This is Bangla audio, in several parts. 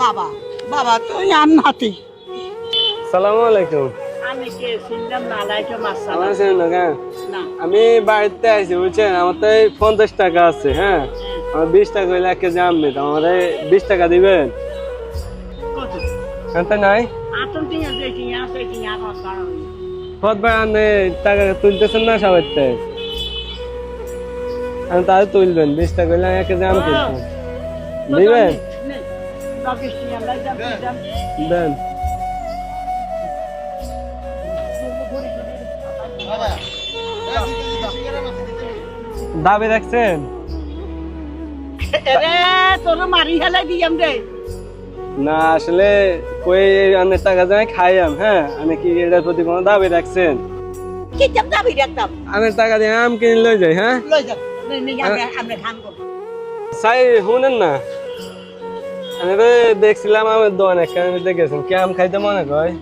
বাবা বাবা তুই আর নাতি সালামু আলাইকুম। আমি বাড়িতে আছি বুঝছেন? আমার তো এই পঞ্চাশ টাকা আছে হ্যাঁ? আমার বিশ টাকা হইলে এক কেজি আম নিতাম আমার বিশ টাকা দিবেন? কত? এত নাই? টাকা তুলতেছেন না সবাই আমি তাহলে তুলবেন বিশ টাকা হইলে এক কেজি আম কিনতাম দিবেন? দেন। দাবি রে। না আসলে কই অনেক টাকা যায় খাইয়াম হ্যাঁ? আমি কি এটার প্রতি কোনো দাবি রাখছেন? অনেক টাকা দিয়ে আম কিনে লই যাই হ্যাঁ? সাই শুনেন না। আমি তো দেখছিলাম আমার দোকান একখানে কি আম খাইতে মনে কয়?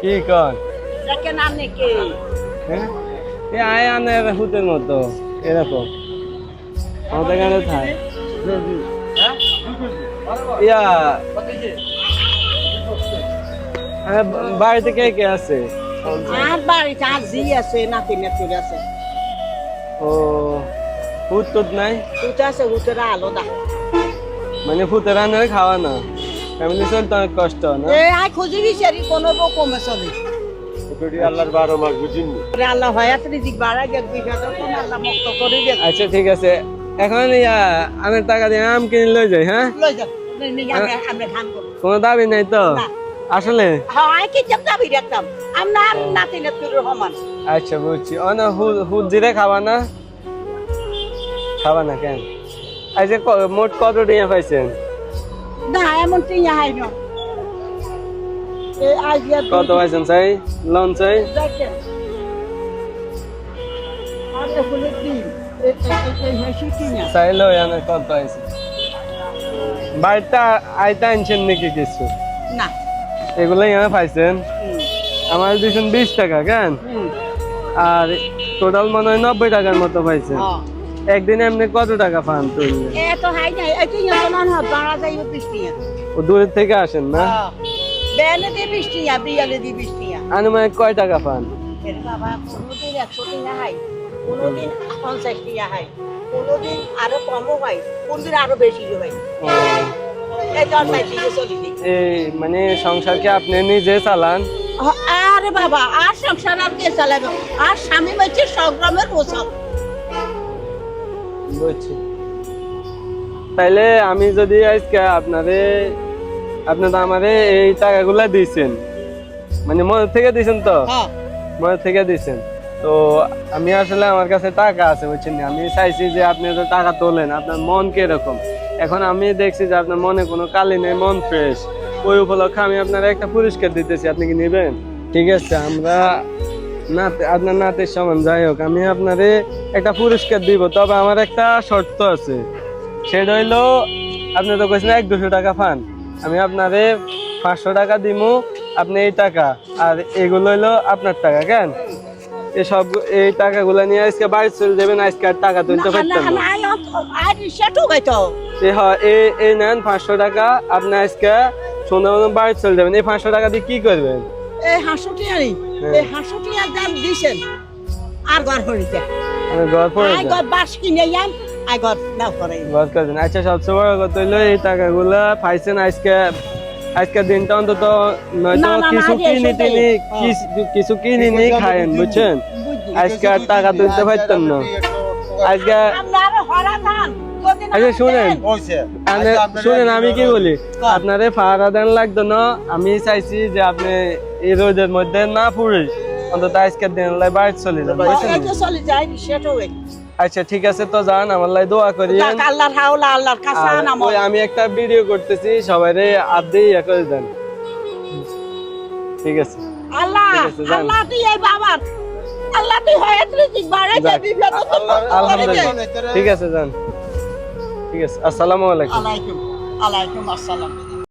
কি কর দেখেন আপনি কে? হ্যাঁ? এ আয় আনে হুতের মতো। এরকম আমাদের এখানে থাক। ইয়া। হ্যাঁ, বাড়িতে কে কে আছে? আর বাড়িতে আর জি আছে নাতি নাতি আছে। ও। হুত টুত নাই? উঠে আছে উঠে আলাদা। মানে ভূতের রান্নারে খাওয়া না? ফ্যামিলি চলতে অনেক কষ্ট না? এ আই খুঁজি বিচারি কোনো রকমে চলে। আল্লাহর বারো মাস বুঝিনি আল্লাহ হয় রিজিক বিঘাটা কোন আল্লাহ মুক্ত করে আচ্ছা ঠিক আছে। এখন ইয়া আমি টাকা দিয়ে আম কিনে লই যাই হ্যাঁ লই নি- নি কোনো দাবি নাই তো? আসলে? হ্যাঁ কি চাপ দাবি রাখতাম আমরা নাতি নাতির রহমান আচ্ছা বুঝছি না খাবা না? খাবা না কেন? ক- মোট কত টিয়া পাইছেন? না এমন টিয়া হাই না। আজ কত পাইছেন চাই? লোন চাই? দেখেন। আর এই এই হেসি টিয়া। চাই লই আনে কত পাইছে? বাড়িতে আইতা আনছেন নাকি কিছু? না। এগুলো এখানে পাইছেন? আমার দিয়েছেন বিশ টাকা কেন? আর টোটাল মনে হয় নব্বই টাকার মতো পাইছেন। হ্যাঁ। একদিনে এমনি কত টাকা পান তুললে এ তো হাই নাই এই টিয়া তো বাড়া ও দূরের থেকে আসেন না? বিয়ালে বৃষ্টিয়া আনুমানিক কয় টাকা পান? এর বাবা কোনোদিন একশো টিয়া হাই কোনোদিন পঞ্চাশ টিয়া হাই কোনোদিন আরও কমও হয় কোনদিন আরও বেশি হয়। মানে সংসার কি আপনি নিজে চালান? আরে বাবা আর সংসার আর কে চালাবে? আর স্বামী হচ্ছে সংগ্রামের পোশাক বুঝছি। তাইলে আমি যদি আজকে আপনারে আপনি তো আমারে এই টাকাগুলা দিয়েছেন মানে মনে থেকে দিয়েছেন তো? হ্যাঁ। মনে থেকে দিয়েছেন তো আমি আসলে আমার কাছে টাকা আছে বুঝছেন? আমি চাইছি যে আপনি তো টাকা তোলেন আপনার মন কীরকম? এখন আমি দেখছি যে আপনার মনে কোনো কালি নেই মন ফ্রেশ ওই উপলক্ষে আমি আপনার একটা পুরস্কার দিতেছি আপনি কি নেবেন? ঠিক আছে আমরা নাতে আপনার নাতের সমান যাই হোক আমি আপনারে একটা পুরস্কার দিব তবে আমার একটা শর্ত আছে। সেটা হইল আপনি তো কইছেন এক দুশো টাকা পান। আমি আপনারে পাঁচশো টাকা দিমু আপনি এই টাকা আর এগুলো হইল আপনার টাকা কেন? এই সব এই টাকাগুলো নিয়ে আজকে বাড়ি চলে যাবেন আজকে আর টাকা তুলতে পারতেন না এই নেন পাঁচশো টাকা আপনি আজকে সুন্দরবন বাড়ি চলে যাবেন এই পাঁচশো টাকা দিয়ে কি করবেন? এই হাসুটি আনি হ্যাঁ। এই হাসুটি আর দাম দিছেন। আর ঘর হইতে আমি ঘর পড়ে আই ঘর বাস কিনে যান আই ঘর নাও করে ঘর আচ্ছা সবচেয়ে বড় কথা হইল এই টাকাগুলো পাইছেন আজকে আজকে দিনটা অন্তত নয়তো না, কিছু কিনি। কিস- কিছু কিনি নি খায়েন বুঝছেন? আজকে আর টাকা তুলতে পারতাম না। আজকে আচ্ছা, শুনেন। দেন। শুনেন আমি কি বলি? আপনারে ফাড়া দেন লাগতো না। আমি চাইছি যে আপনি এই রোদের মধ্যে না পুড়ে অন্তত আজকের দিন চলে যান। চলে আচ্ছা ঠিক আছে তো যান আমার লাই দোয়া আল্লাহর হাওলা আল্লাহর কাছে ওই আমি একটা ভিডিও করতেছি সবাইরে আদে ইয়া করে দেন। ঠিক আছে। আল্লাহ ঠিক আছে, আল্লাহ তুই এই বাবার। আল্লাহ তুই হয়ে তুই বাড়ে যাক। যাবি আলহামদুলিল্লাহ। ঠিক আছে যান। ঠিক আছে আসসালামু আলাইকুম। আলাইকুম আলাইকুম আসসালাম।